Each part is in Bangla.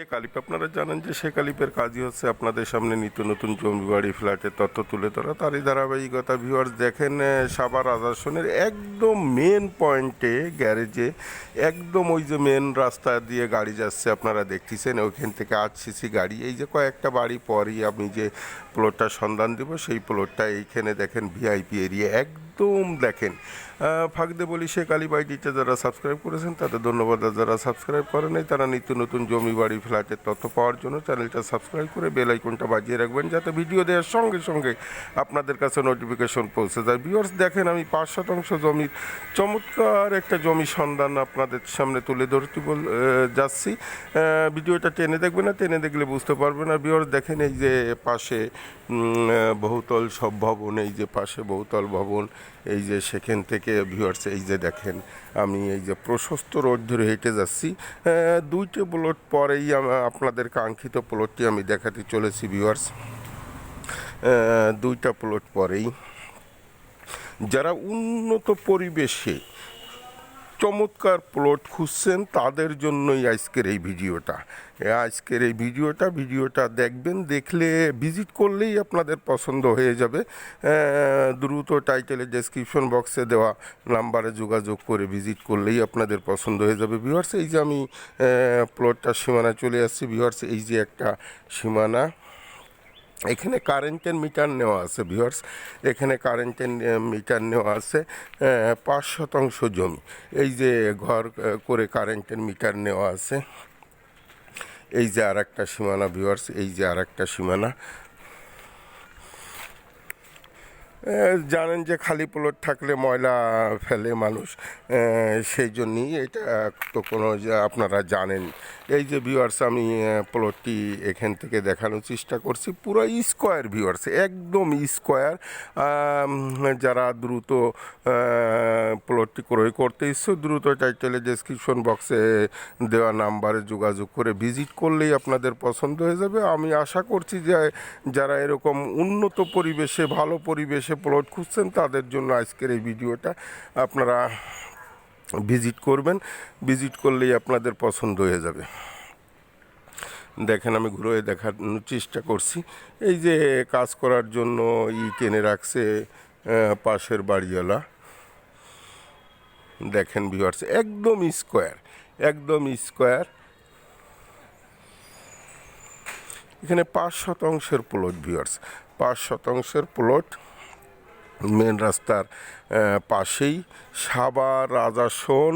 শেখ আলিপ আপনারা জানেন যে শেখ আলিপের কাজই হচ্ছে আপনাদের সামনে নিত্য নতুন জমি বাড়ি ফ্ল্যাটের তথ্য তুলে ধরা। তারই ধারাবাহিকতা ভিউয়ার্স দেখেন সাবার আজাসনের একদম মেন পয়েন্টে গ্যারেজে একদম ওই যে মেন রাস্তা দিয়ে গাড়ি যাচ্ছে, আপনারা দেখতেছেন, ওইখান থেকে আট সিসি গাড়ি। এই যে কয়েকটা বাড়ি পরই আমি যে প্লটটার সন্ধান দেব, সেই প্লটটা এইখানে দেখেন ভিআইপি এরিয়া একদম দেখেন। আহ, ফাঁকদে বলি শেখ আলী যারা সাবস্ক্রাইব করেছেন তাদের ধন্যবাদ। যারা সাবস্ক্রাইব করেন নাই তারা নিত্য নতুন জমি বাড়ি ফ্ল্যাটের তথ্য পাওয়ার জন্য চ্যানেলটা সাবস্ক্রাইব করে বেল আইকনটা বাজিয়ে রাখবেন যাতে ভিডিও দেওয়ার সঙ্গে সঙ্গে আপনাদের কাছে নোটিফিকেশন পৌঁছে যায়। ভিউয়ার্স দেখেন আমি পাঁচ শতাংশ জমির চমৎকার একটা জমি সন্ধান আপনাদের সামনে তুলে ধরতে বল যাচ্ছি। ভিডিওটা টেনে দেখবেন না টেনে দেখলে বুঝতে পারবেন আর ভিউয়ার্স দেখেন এই যে পাশে বহুতল সব ভবন এই যে পাশে বহুতল ভবন এই যে সেখান থেকে ভিউয়ার্স এই যে দেখেন, আমি এই যে প্রশস্ত রোড ধরে হেঁটে যাচ্ছি। দুইটি প্লট পরেই আপনাদের কাঙ্ক্ষিত প্লটটি আমি দেখাতে চলেছি ভিউয়ার্স দুইটা প্লট পরেই। যারা উন্নত পরিবেশে চমৎকার প্লট খুঁজছেন তাদের জন্যই আজকের এই ভিডিওটা। আজকের এই ভিডিওটা ভিডিওটা দেখবেন, দেখলে ভিজিট করলেই আপনাদের পছন্দ হয়ে যাবে। দ্রুত টাইটেলের ডেসক্রিপশন বক্সে দেওয়া নাম্বারে যোগাযোগ করে ভিজিট করলেই আপনাদের পছন্দ হয়ে যাবে। ভিউয়ার্স এই যে আমি প্লটটার সীমানায় চলে আসছি। ভিউয়ার্স এই যে একটা সীমানা। এখানে কারেন্টের মিটার নেওয়া আছে ভিউয়ার্স এখানে কারেন্টের মিটার নেওয়া আছে পাঁচ শতাংশ জমি। এই যে ঘর করে কারেন্টের মিটার নেওয়া আছে। এই যে আর একটা সীমানা ভিউয়ার্স এই যে আর একটা সীমানা। জানেন যে খালি প্লট থাকলে ময়লা ফেলে মানুষ সেই জন্যই এটা তো কোনো আপনারা জানেন। এই যে ভিউয়ার্স আমি প্লটটি এখান থেকে দেখানোর চেষ্টা করছি। পুরো স্কোয়ার ভিউয়ার্স একদম স্কোয়ার যারা দ্রুত প্লটটি ক্রয় করতে ইচ্ছুক, দ্রুত টাইটেলে ডেসক্রিপশন বক্সে দেওয়া নাম্বারে যোগাযোগ করে ভিজিট করলেই আপনাদের পছন্দ হয়ে যাবে। আমি আশা করছি যে যারা এরকম উন্নত পরিবেশে, ভালো পরিবেশে প্লট খুঁজছেন, তাদের জন্য আজকের এই ভিডিওটা আপনারা ভিজিট করবেন। ভিজিট করলেই আপনাদের পছন্দ হয়ে যাবে। দেখেন, আমি ঘুরে দেখানোর চেষ্টা করছি। এই যে কাজ করার জন্য ই টেনে রাখছে পাশের বাড়িওয়ালা। দেখেন ভিউয়ার্স একদম স্কোয়ার একদম স্কোয়ার এখানে পাঁচ শতাংশের প্লট ভিউয়ার্স পাঁচ শতাংশের প্লট মেন রাস্তার পাশেই সাবার রাজাসন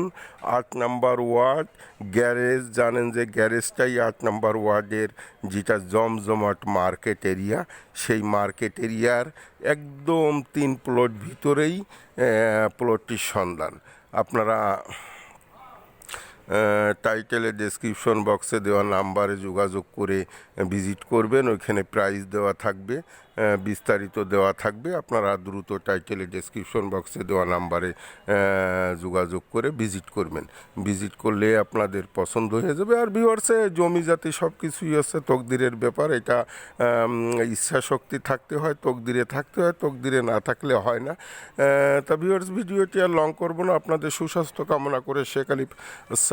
আট নাম্বার ওয়ার্ড, গ্যারেজ, জানেন যে গ্যারেজটাই আট নাম্বার ওয়ার্ডের যেটা জমজমাট মার্কেট এরিয়া। সেই মার্কেট এরিয়ার একদম তিন প্লট ভিতরেই প্লটটির সন্ধান। আপনারা টাইটেলের ডেসক্রিপশন বক্সে দেওয়া নাম্বারে যোগাযোগ করে ভিজিট করবেন। ওইখানে প্রাইস দেওয়া থাকবে বিস্তারিত দেওয়া থাকবে। আপনারা দ্রুত টাইটেলের ডেসক্রিপশন বক্সে দেওয়া নাম্বারে যোগাযোগ করে ভিজিট করবেন। ভিজিট করলে আপনাদের পছন্দ হয়ে যাবে। আর ভিউয়ার্সে জমি জাতি সব কিছুই হচ্ছে তকদিরের ব্যাপার। এটা ইচ্ছা শক্তি থাকতে হয়, তকদিরে থাকতে হয়, তকদিরে না থাকলে হয় না। তা ভিউয়ার্স ভিডিওটি আর লং করব না। আপনাদের সুস্বাস্থ্য কামনা করে শেখ আলিফ